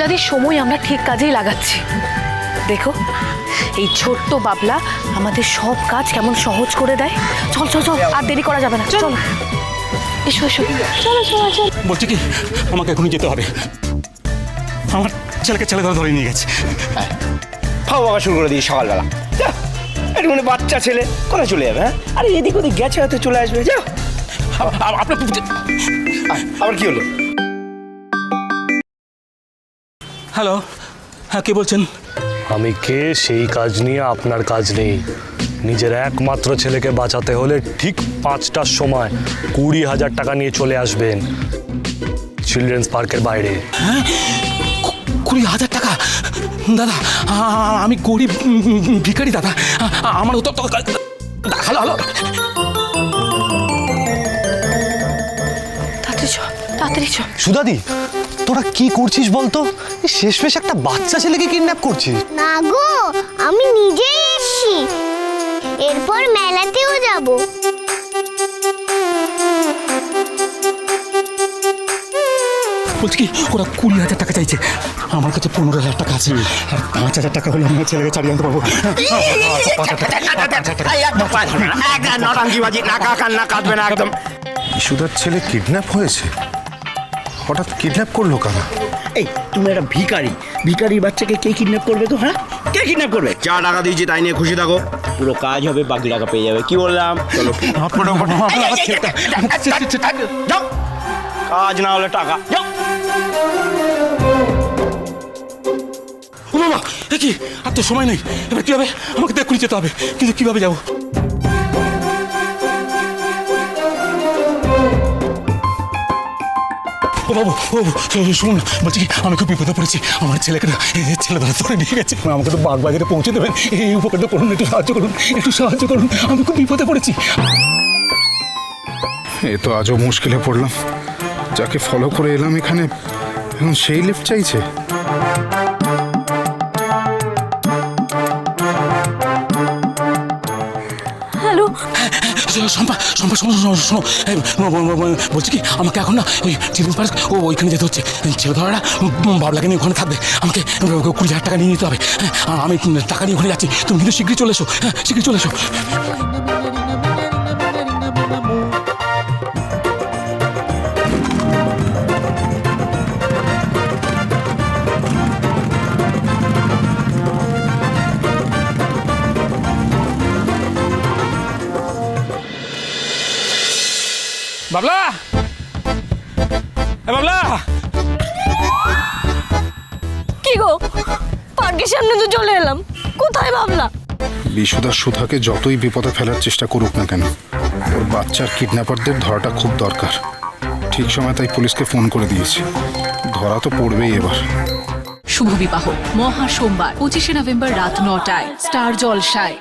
লীলাদি সময় আমরা ঠিক কাজেই লাগাচ্ছি। দেখো এই ছোট্ট বাবলা আমাদের সব কাজ কেমন সহজ করে দেয়। চল চল চল আর দেরি করা যাবে না। চল। এসো এসো। চলো চলো চলো। বলছি কি আমাকে এখনই যেতে হবে। আমার ছেলেকে ছেলে ধরে ধরে নিয়ে গেছে। ফাও বাবা শুরু করে দিই সকালবেলা। যা একটু মানে বাচ্চা ছেলে কোথায় চলে যাবে হ্যাঁ? আরে এদিক ওদিক গেছে হয়তো চলে আসবে। যা আ- আ- আপনার আবার কি হলো? হ্যালো হ্যাঁ কে বলছেন? আমি কে? সেই কাজ নিয়ে আপনার কাজ নেই। নিজের একমাত্র ছেলেকে বাঁচাতে হলে ঠিক পাঁচটার সময় কুড়ি হাজার টাকা নিয়ে চলে আসবেন চিলড্রেন্স পার্কের বাইরে। কু- কুড়ি হাজার টাকা? দাদা আমি গরিব ভিখারি দাদা। আমার তো- হ্যালো হ্যালো। তাড়াতাড়ি চ তাড়াতাড়ি চ। সুদাদি তোরা কি করছিস বলতো? শেষমেশ একটা বাচ্চা ছেলেকে কিডন্যাপ করছিস না গো আমি নিজেই এসছি এরপর মেলাতেও যাব বলছি কি ওরা কুড়ি হাজার টাকা চাইছে আমার কাছে পনেরো হাজার টাকা আছে আর পাঁচ হাজার টাকা হলে আমার ছেলেকে ছাড়িয়ে আনতে পারব নটাঙ্গিবাজি না কাকান না কাঁদবে না একদম ইস্যুদার ছেলে কিডন্যাপ হয়েছে হঠাৎ কিডন্যাপ করল কারা? এই তুমি একটা ভিখারি। ভিখারির বাচ্চাকে কে কিডন্যাপ করবে তো হ্যাঁ? কে কিডন্যাপ করবে? যা টাকা দিয়েছি তাই নিয়ে খুশি থাকো। পুরো কাজ হবে বাকি টাকা পেয়ে যাবে। কি বললাম? চলো। কাজ না হলে টাকা। যাও। ও বাবা কি? আর তো সময় নেই। এবার কি হবে আমাকে এক্ষুনি যেতে হবে। কিন্তু কীভাবে যাব? ও বাবু, ও শুনুন, বলছি আমি খুব বিপদে পড়েছি। আমার ছেলেকে ছেলে ধরে ধরে নিয়ে গেছে। আমাকে তো বাগবাজারে পৌঁছে দেবেন। এই উপকারটা করুন, একটু সাহায্য করুন, একটু সাহায্য করুন। আমি খুব বিপদে পড়েছি। এ তো আজও মুশকিলে পড়লাম। যাকে ফলো করে এলাম এখানে, এখন সেই লিফট চাইছে। শম্পা শম্পা শোনো বলছি কি আমাকে এখন না ওই চিলড্রেন পার্ক ও ওইখানে যেতে হচ্ছে। ছেলে ধরারা বাবলাকে নিয়ে ওখানে থাকবে? আমাকে কুড়ি হাজার টাকা নিয়ে নিতে হবে। হ্যাঁ, আমি টাকা নিয়ে ওখানে যাচ্ছি। তুমি কিন্তু শীঘ্রই চলে এসো হ্যাঁ শীঘ্রই চলে এসো। বাবলা! এ বাবলা! কি গো? পার্কের সামনে তো চলে এলাম। কোথায় ভাবলা বিশুদার সুধাকে যতই বিপদে ফেলার চেষ্টা করুক না কেন ওর বাচ্চার কিডন্যাপারদের ধরাটা খুব দরকার। ঠিক সময় তাই পুলিশকে ফোন করে দিয়েছি। ধরা তো পড়বেই এবার। শুভ বিবাহ। মহা সোমবার পঁচিশে নভেম্বর রাত নটায় স্টার জলসায়।